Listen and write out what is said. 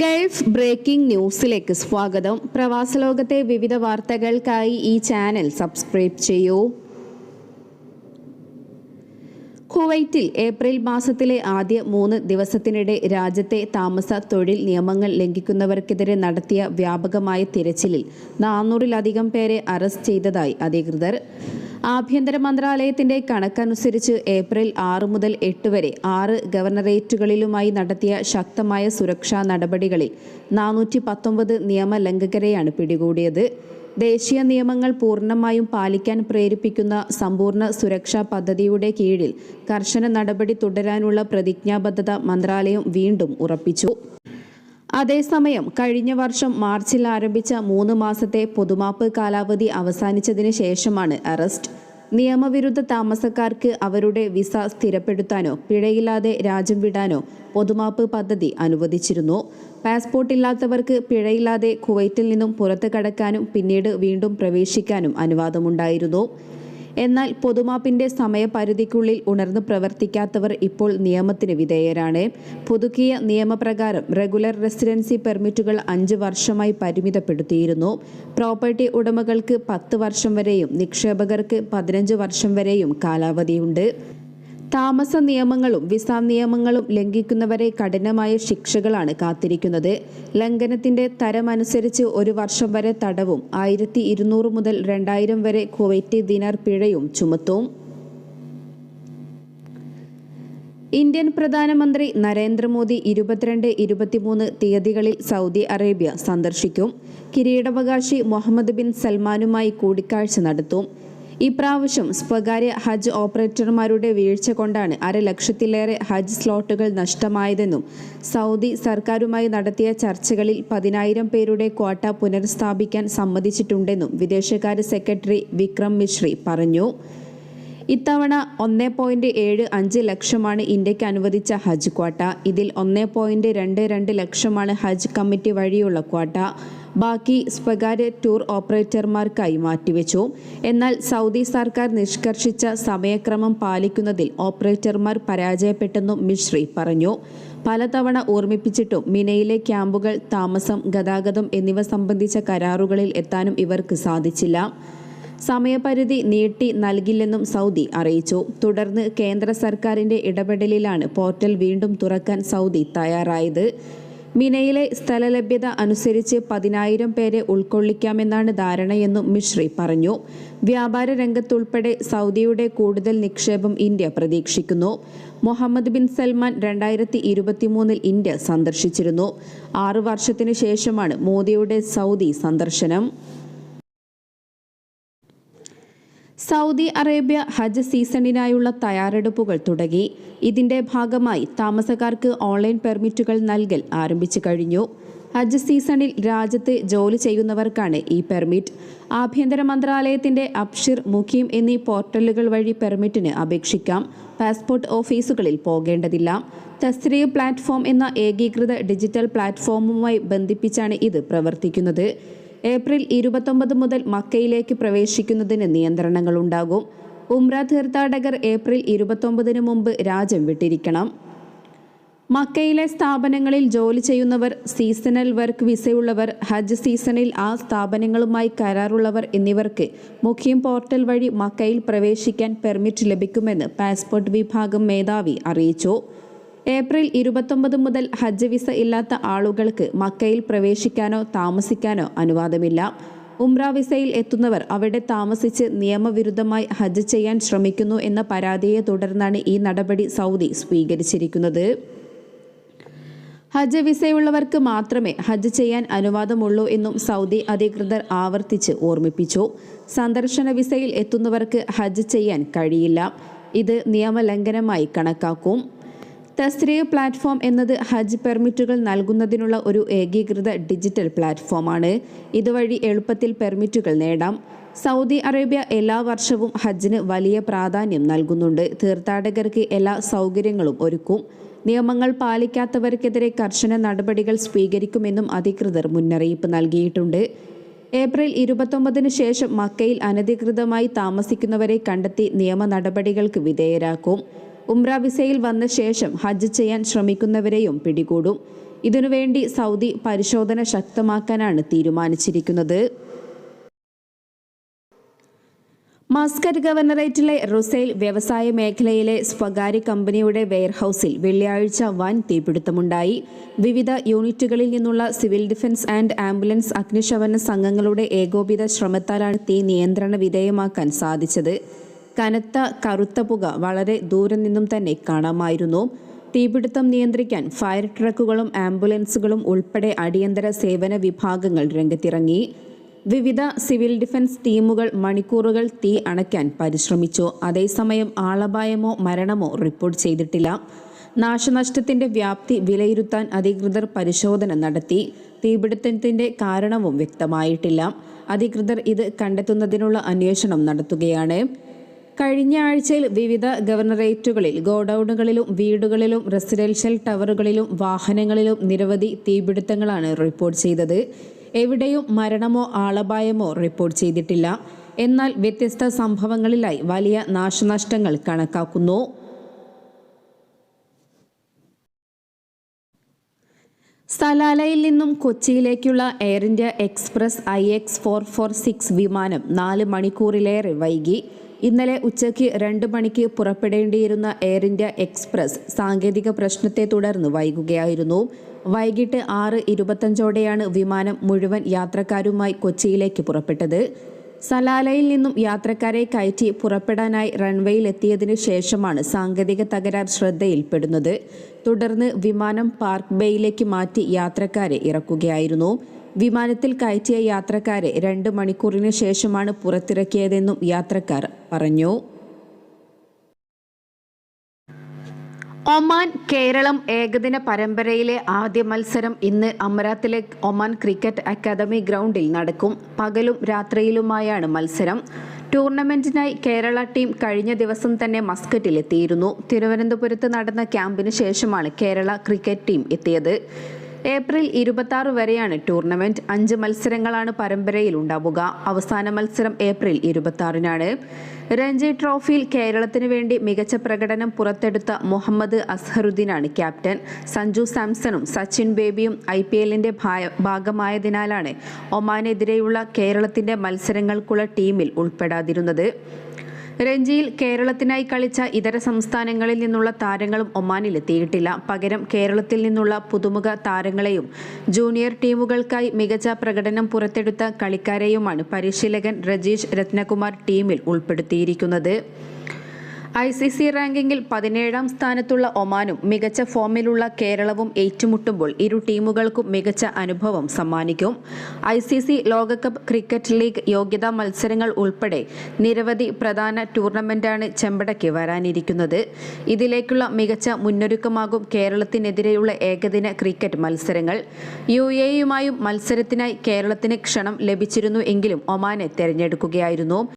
Gulf breaking ന്യൂസിലേക്ക് സ്വാഗതം. പ്രവാസലോകത്തെ വിവിധ വാർത്തകൾക്കായി ഈ ചാനൽ സബ്സ്ക്രൈബ് ചെയ്യൂ. കുവൈറ്റിൽ ഏപ്രിൽ മാസത്തിലെ ആദ്യ മൂന്ന് ദിവസത്തിനിടെ രാജ്യത്തെ താമസ തൊഴിൽ നിയമങ്ങൾ ലംഘിക്കുന്നവർക്കെതിരെ നടത്തിയ വ്യാപകമായ തിരച്ചിലിൽ നാനൂറിലധികം പേരെ അറസ്റ്റ് ചെയ്തതായി അധികൃതർ. ആഭ്യന്തര മന്ത്രാലയത്തിന്റെ കണക്കനുസരിച്ച് ഏപ്രിൽ ആറ് മുതൽ എട്ട് വരെ ആറ് ഗവർണറേറ്റുകളിലുമായി നടത്തിയ ശക്തമായ സുരക്ഷാ നടപടികളിൽ നാനൂറ്റി പത്തൊമ്പത് നിയമലംഘകരെയാണ് പിടികൂടിയത്. ദേശീയ നിയമങ്ങൾ പൂർണമായും പാലിക്കാൻ പ്രേരിപ്പിക്കുന്ന സമ്പൂർണ സുരക്ഷാ പദ്ധതിയുടെ കീഴിൽ കർശന നടപടി തുടരാനുള്ള പ്രതിജ്ഞാബദ്ധത മന്ത്രാലയം വീണ്ടും ഉറപ്പിച്ചു. അതേസമയം കഴിഞ്ഞ വർഷം മാർച്ചിൽ ആരംഭിച്ച മൂന്ന് മാസത്തെ പൊതുമാപ്പ് കാലാവധി അവസാനിച്ചതിന് ശേഷമാണ് അറസ്റ്റ്. നിയമവിരുദ്ധ താമസക്കാർക്ക് അവരുടെ വിസ സ്ഥിരപ്പെടുത്താനോ പിഴയില്ലാതെ രാജ്യം വിടാനോ പൊതുമാപ്പ് പദ്ധതി അനുവദിച്ചിരുന്നു. പാസ്പോർട്ട് ഇല്ലാത്തവർക്ക് പിഴയില്ലാതെ കുവൈറ്റിൽ നിന്നും പുറത്തു കടക്കാനും പിന്നീട് വീണ്ടും പ്രവേശിക്കാനും അനുവാദമുണ്ടായിരുന്നു. എന്നാൽ പൊതുമാപ്പിന്റെ സമയപരിധിക്കുള്ളിൽ ഉണർന്ന് പ്രവർത്തിക്കാത്തവർ ഇപ്പോൾ നിയമത്തിന് വിധേയരാണ്. പുതുക്കിയ നിയമപ്രകാരം റെഗുലർ റെസിഡൻസി പെർമിറ്റുകൾ അഞ്ച് വർഷമായി പരിമിതപ്പെടുത്തിയിരുന്നു. പ്രോപ്പർട്ടി ഉടമകൾക്ക് പത്ത് വർഷം വരെയും നിക്ഷേപകർക്ക് പതിനഞ്ച് വർഷം വരെയും കാലാവധിയുണ്ട്. താമസ നിയമങ്ങളും വിസ നിയമങ്ങളും ലംഘിക്കുന്നവരെ കഠിനമായ ശിക്ഷകളാണ് കാത്തിരിക്കുന്നത്. ലംഘനത്തിന്റെ തരമനുസരിച്ച് ഒരു വർഷം വരെ തടവും ആയിരത്തി ഇരുന്നൂറ് മുതൽ രണ്ടായിരം വരെ കുവൈറ്റ് ദിനാർ പിഴയും ചുമത്തും. ഇന്ത്യൻ പ്രധാനമന്ത്രി നരേന്ദ്രമോദി ഇരുപത്തിരണ്ട് ഇരുപത്തിമൂന്ന് തീയതികളിൽ സൗദി അറേബ്യ സന്ദർശിക്കും. കിരീടാവകാശി മുഹമ്മദ് ബിൻ സൽമാനുമായി കൂടിക്കാഴ്ച നടത്തും. ഇപ്രാവശ്യം സ്വകാര്യ ഹജ്ജ് ഓപ്പറേറ്റർമാരുടെ വീഴ്ച കൊണ്ടാണ് അരലക്ഷത്തിലേറെ ഹജ്ജ് സ്ലോട്ടുകൾ നഷ്ടമായതെന്നും സൗദി സർക്കാരുമായി നടത്തിയ ചർച്ചകളിൽ പതിനായിരം പേരുടെ ക്വാട്ട പുനഃസ്ഥാപിക്കാൻ സമ്മതിച്ചിട്ടുണ്ടെന്നും വിദേശകാര്യ സെക്രട്ടറി വിക്രം മിശ്രി പറഞ്ഞു. ഇത്തവണ ഒന്നേ പോയിന്റ് ഏഴ് അഞ്ച് ലക്ഷമാണ് ഇന്ത്യയ്ക്ക് അനുവദിച്ച ഹജ്ജ് ക്വാട്ട. ഇതിൽ ഒന്നേ പോയിന്റ് രണ്ട് രണ്ട് ലക്ഷമാണ് ഹജ്ജ് കമ്മിറ്റി വഴിയുള്ള ക്വാട്ട. ബാക്കി സ്വകാര്യ ടൂർ ഓപ്പറേറ്റർമാർക്കായി മാറ്റിവെച്ചു. എന്നാൽ സൗദി സർക്കാർ നിഷ്കർഷിച്ച സമയക്രമം പാലിക്കുന്നതിൽ ഓപ്പറേറ്റർമാർ പരാജയപ്പെട്ടെന്നും മിശ്രി പറഞ്ഞു. പലതവണ ഓർമ്മിപ്പിച്ചിട്ടും മിനയിലെ ക്യാമ്പുകൾ താമസം ഗതാഗതം എന്നിവ സംബന്ധിച്ച കരാറുകളിൽ എത്താനും ഇവർക്ക് സാധിച്ചില്ല. സമയപരിധി നീട്ടി നൽകില്ലെന്നും സൗദി അറിയിച്ചു. തുടർന്ന് കേന്ദ്ര സർക്കാരിന്റെ ഇടപെടലിലാണ് പോർട്ടൽ വീണ്ടും തുറക്കാൻ സൗദി തയ്യാറായത്. മിനയിലെ സ്ഥലലഭ്യത അനുസരിച്ച് പതിനായിരം പേരെ ഉൾക്കൊള്ളിക്കാമെന്നാണ് ധാരണയെന്നും മിശ്രി പറഞ്ഞു. വ്യാപാര രംഗത്തുൾപ്പെടെ സൗദിയുടെ കൂടുതൽ നിക്ഷേപം ഇന്ത്യ പ്രതീക്ഷിക്കുന്നു. മുഹമ്മദ് ബിൻ സൽമാൻ രണ്ടായിരത്തി ഇരുപത്തിമൂന്നിൽ ഇന്ത്യ സന്ദർശിച്ചിരുന്നു. ആറു വർഷത്തിനു ശേഷമാണ് മോദിയുടെ സൗദി സന്ദർശനം. സൗദി അറേബ്യ ഹജ്ജ് സീസണിനായുള്ള തയ്യാറെടുപ്പുകൾ തുടങ്ങി. ഇതിന്റെ ഭാഗമായി താമസക്കാർക്ക് ഓൺലൈൻ പെർമിറ്റുകൾ നൽകൽ ആരംഭിച്ചു കഴിഞ്ഞു. ഹജ്ജ് സീസണിൽ രാജ്യത്ത് ജോലി ചെയ്യുന്നവർക്കാണ് ഈ പെർമിറ്റ്. ആഭ്യന്തര മന്ത്രാലയത്തിന്റെ അബ്ഷിർ മുഖീം എന്നീ പോർട്ടലുകൾ വഴി പെർമിറ്റിന് അപേക്ഷിക്കാം. പാസ്പോർട്ട് ഓഫീസുകളിൽ പോകേണ്ടതില്ല. തസ്രീ പ്ലാറ്റ്ഫോം എന്ന ഏകീകൃത ഡിജിറ്റൽ പ്ലാറ്റ്ഫോമുമായി ബന്ധിപ്പിച്ചാണ് ഇത് പ്രവർത്തിക്കുന്നത്. ഏപ്രിൽ ഇരുപത്തൊമ്പത് മുതൽ മക്കയിലേക്ക് പ്രവേശിക്കുന്നതിന് നിയന്ത്രണങ്ങൾ ഉണ്ടാകും ഉംറ തീർത്ഥാടകർ ഏപ്രിൽ ഇരുപത്തൊമ്പതിന് മുമ്പ് രാജ്യം വിട്ടിരിക്കണം. മക്കയിലെ സ്ഥാപനങ്ങളിൽ ജോലി ചെയ്യുന്നവർ സീസണൽ വർക്ക് വിസയുള്ളവർ ഹജ്ജ് സീസണിൽ ആ സ്ഥാപനങ്ങളുമായി കരാറുള്ളവർ എന്നിവർക്ക് മുഖ്യം പോർട്ടൽ വഴി മക്കയിൽ പ്രവേശിക്കാൻ പെർമിറ്റ് ലഭിക്കുമെന്ന് പാസ്പോർട്ട് വിഭാഗം മേധാവി അറിയിച്ചു. ഏപ്രിൽ ഇരുപത്തൊമ്പത് മുതൽ ഹജ്ജ് വിസ ഇല്ലാത്ത ആളുകൾക്ക് മക്കയിൽ പ്രവേശിക്കാനോ താമസിക്കാനോ അനുവാദമില്ല. ഉംറ വിസയിൽ എത്തുന്നവർ അവിടെ താമസിച്ച് നിയമവിരുദ്ധമായി ഹജ്ജ് ചെയ്യാൻ ശ്രമിക്കുന്നു എന്ന പരാതിയെ തുടർന്നാണ് ഈ നടപടി സൗദി സ്വീകരിച്ചിരിക്കുന്നത്. ഹജ്ജ് വിസയുള്ളവർക്ക് മാത്രമേ ഹജ്ജ് ചെയ്യാൻ അനുവാദമുള്ളൂ എന്നും സൗദി അധികൃതർ ആവർത്തിച്ച് ഓർമ്മിപ്പിച്ചു. സന്ദർശന വിസയിൽ എത്തുന്നവർക്ക് ഹജ്ജ് ചെയ്യാൻ കഴിയില്ല. ഇത് നിയമലംഘനമായി കണക്കാക്കും. തസ്രീയ പ്ലാറ്റ്ഫോം എന്നത് ഹജ്ജ് പെർമിറ്റുകൾ നൽകുന്നതിനുള്ള ഒരു ഏകീകൃത ഡിജിറ്റൽ പ്ലാറ്റ്ഫോമാണ്. ഇതുവഴി എളുപ്പത്തിൽ പെർമിറ്റുകൾ നേടാം. സൗദി അറേബ്യ എല്ലാ വർഷവും ഹജ്ജിന് വലിയ പ്രാധാന്യം നൽകുന്നുണ്ട്. തീർത്ഥാടകർക്ക് എല്ലാ സൗകര്യങ്ങളും ഒരുക്കും. നിയമങ്ങൾ പാലിക്കാത്തവർക്കെതിരെ കർശന നടപടികൾ സ്വീകരിക്കുമെന്നും അധികൃതർ മുന്നറിയിപ്പ് നൽകിയിട്ടുണ്ട്. ഏപ്രിൽ ഇരുപത്തൊമ്പതിന് ശേഷം മക്കയിൽ അനധികൃതമായി താമസിക്കുന്നവരെ കണ്ടെത്തി നിയമ നടപടികൾക്ക് വിധേയരാക്കും. ഉംറ വിസയിൽ വന്ന ശേഷം ഹജ്ജ് ചെയ്യാൻ ശ്രമിക്കുന്നവരെയും പിടികൂടും. ഇതിനുവേണ്ടി സൗദി പരിശോധന ശക്തമാക്കാനാണ് തീരുമാനിച്ചിരിക്കുന്നത്. മസ്കറ്റ് ഗവർണറേറ്റിലെ റുസൈൽ വ്യവസായ മേഖലയിലെ സ്വകാര്യ കമ്പനിയുടെ വെയർഹൌസിൽ വെള്ളിയാഴ്ച വൻ തീപിടുത്തമുണ്ടായി. വിവിധ യൂണിറ്റുകളിൽ നിന്നുള്ള സിവിൽ ഡിഫൻസ് ആൻഡ് ആംബുലൻസ് അഗ്നിശമന സംഘങ്ങളുടെ ഏകോപിത ശ്രമത്താലാണ് തീ നിയന്ത്രണ വിധേയമാക്കാൻ സാധിച്ചത്. കനത്ത കറുത്ത പുക വളരെ ദൂരെ നിന്നും തന്നെ കാണാമായിരുന്നു. തീപിടുത്തം നിയന്ത്രിക്കാൻ ഫയർ ട്രക്കുകളും ആംബുലൻസുകളും ഉൾപ്പെടെ അടിയന്തര സേവന വിഭാഗങ്ങൾ രംഗത്തിറങ്ങി. വിവിധ സിവിൽ ഡിഫൻസ് ടീമുകൾ മണിക്കൂറുകൾ തീ അണയ്ക്കാൻ പരിശ്രമിച്ചു. അതേസമയം ആളപായമോ മരണമോ റിപ്പോർട്ട് ചെയ്തിട്ടില്ല. നാശനഷ്ടത്തിന്റെ വ്യാപ്തി വിലയിരുത്താൻ അധികൃതർ പരിശോധന നടത്തി. തീപിടുത്തത്തിന്റെ കാരണവും വ്യക്തമായിട്ടില്ല. അധികൃതർ ഇത് കണ്ടെത്തുന്നതിനുള്ള അന്വേഷണം നടത്തുകയാണ്. കഴിഞ്ഞ ആഴ്ചയിൽ വിവിധ ഗവർണറേറ്റുകളിൽ ഗോഡൌണുകളിലും വീടുകളിലും റെസിഡൻഷ്യൽ ടവറുകളിലും വാഹനങ്ങളിലും നിരവധി തീപിടുത്തങ്ങളാണ് റിപ്പോർട്ട് ചെയ്തത്. എവിടെയും മരണമോ ആളപായമോ റിപ്പോർട്ട് ചെയ്തിട്ടില്ല. എന്നാൽ വ്യത്യസ്ത സംഭവങ്ങളിലായി വലിയ നാശനഷ്ടങ്ങൾ കണക്കാക്കുന്നു. സലാലയിൽ നിന്നും കൊച്ചിയിലേക്കുള്ള air India express I X four four six വിമാനം നാല് മണിക്കൂറിലേറെ വൈകി. ഇന്നലെ ഉച്ചയ്ക്ക് രണ്ട് മണിക്ക് പുറപ്പെടേണ്ടിയിരുന്ന എയർ ഇന്ത്യ എക്സ്പ്രസ് സാങ്കേതിക പ്രശ്നത്തെ തുടർന്ന് വൈകുകയായിരുന്നു. വൈകിട്ട് ആറ് ഇരുപത്തഞ്ചോടെയാണ് വിമാനം മുഴുവൻ യാത്രക്കാരുമായി കൊച്ചിയിലേക്ക് പുറപ്പെട്ടത്. സലാലയിൽ നിന്നും യാത്രക്കാരെ കയറ്റി പുറപ്പെടാനായി റൺവേയിൽ എത്തിയതിനു ശേഷമാണ് സാങ്കേതിക തകരാർ ശ്രദ്ധയിൽപ്പെടുന്നത്. തുടർന്ന് വിമാനം പാർക്ക് ബേയിലേക്ക് മാറ്റി യാത്രക്കാരെ ഇറക്കുകയായിരുന്നു. വിമാനത്തിൽ കയറ്റിയ യാത്രക്കാരെ രണ്ട് മണിക്കൂറിന് ശേഷമാണ് പുറത്തിറക്കിയതെന്നും യാത്രക്കാർ പറഞ്ഞു. ഒമാൻ കേരളം ഏകദിന പരമ്പരയിലെ ആദ്യ മത്സരം ഇന്ന് അമരാത്തിലെ ഒമാൻ ക്രിക്കറ്റ് അക്കാദമി ഗ്രൗണ്ടിൽ നടക്കും. പകലും രാത്രിയിലുമായാണ് മത്സരം. ടൂർണമെന്റിനായി കേരള ടീം കഴിഞ്ഞ ദിവസം തന്നെ മസ്കറ്റിലെത്തിയിരുന്നു. തിരുവനന്തപുരത്ത് നടന്ന ക്യാമ്പിന് ശേഷമാണ് കേരള ക്രിക്കറ്റ് ടീം എത്തിയത്. ഏപ്രിൽ ഇരുപത്തി വരെയാണ് ടൂർണമെന്റ്. അഞ്ച് മത്സരങ്ങളാണ് പരമ്പരയിൽ ഉണ്ടാവുക. അവസാന മത്സരം ഏപ്രിൽ ഇരുപത്തി ആറിനാണ് രഞ്ജി ട്രോഫിയിൽ കേരളത്തിന് വേണ്ടി മികച്ച പ്രകടനം പുറത്തെടുത്ത മുഹമ്മദ് അസ്ഹറുദ്ദീനാണ് ക്യാപ്റ്റൻ. സഞ്ജു സാംസണും സച്ചിൻ ബേബിയും ഐ പി എല്ലിന്റെ ഭാഗമായതിനാലാണ് ഒമാനെതിരെയുള്ള കേരളത്തിന്റെ മത്സരങ്ങൾക്കുള്ള ടീമിൽ ഉൾപ്പെടാതിരുന്നത്. രഞ്ജിയിൽ കേരളത്തിനായി കളിച്ച ഇതര സംസ്ഥാനങ്ങളിൽ നിന്നുള്ള താരങ്ങളും ഒമാനിലെത്തിയിട്ടില്ല. പകരം കേരളത്തിൽ നിന്നുള്ള പുതുമുഖ താരങ്ങളെയും ജൂനിയർ ടീമുകൾക്കായി മികച്ച പ്രകടനം പുറത്തെടുത്ത കളിക്കാരെയുമാണ് പരിശീലകൻ രജീഷ് രത്നകുമാർ ടീമിൽ ഉൾപ്പെടുത്തിയിരിക്കുന്നത്. ഐ സി സി റാങ്കിങ്ങിൽ പതിനേഴാം സ്ഥാനത്തുള്ള ഒമാനും മികച്ച ഫോമിലുള്ള കേരളവും ഏറ്റുമുട്ടുമ്പോൾ ഇരു ടീമുകൾക്കും മികച്ച അനുഭവം സമ്മാനിക്കും. ഐ സി സി ലോകകപ്പ് ക്രിക്കറ്റ് ലീഗ് യോഗ്യതാ മത്സരങ്ങൾ ഉൾപ്പെടെ നിരവധി പ്രധാന ടൂർണമെന്റാണ് ചെമ്പടയ്ക്ക് വരാനിരിക്കുന്നത്. ഇതിലേക്കുള്ള മികച്ച മുന്നൊരുക്കമാകും കേരളത്തിനെതിരെയുള്ള ഏകദിന ക്രിക്കറ്റ് മത്സരങ്ങൾ. യു എയുമായും മത്സരത്തിനായി കേരളത്തിന് ക്ഷണം ലഭിച്ചിരുന്നു എങ്കിലും ഒമാനെ തെരഞ്ഞെടുക്കുകയായിരുന്നു.